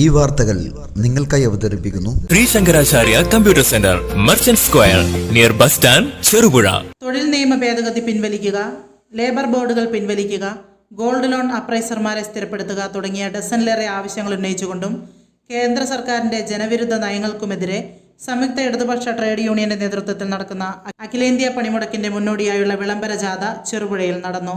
ഈ വാർത്തകൾ നിങ്ങൾക്കായി അവതരിപ്പിക്കുന്നു. Shri Shankaracharya computer centre merchant square near bus stand Cherupuzha. തൊഴിൽ നിയമ ഭേദഗതി പിൻവലിക്കുക ലേബർ ബോർഡുകൾ പിൻവലിക്കുക ഗോൾഡ് ലോൺ അപ്രൈസർമാരെ സ്ഥിരപ്പെടുത്തുക തുടങ്ങിയ ഡസനിലേറെ ആവശ്യങ്ങൾ ഉന്നയിച്ചുകൊണ്ടും കേന്ദ്ര സർക്കാരിന്റെ ജനവിരുദ്ധ നയങ്ങൾക്കുമെതിരെ സംയുക്ത ഇടതുപക്ഷ ട്രേഡ് യൂണിയന്റെ നേതൃത്വത്തിൽ നടക്കുന്ന അഖിലേന്ത്യാ പണിമുടക്കിന്റെ മുന്നോടിയായുള്ള വിളംബര ജാഥ ചെറുപുഴയിൽ നടന്നു.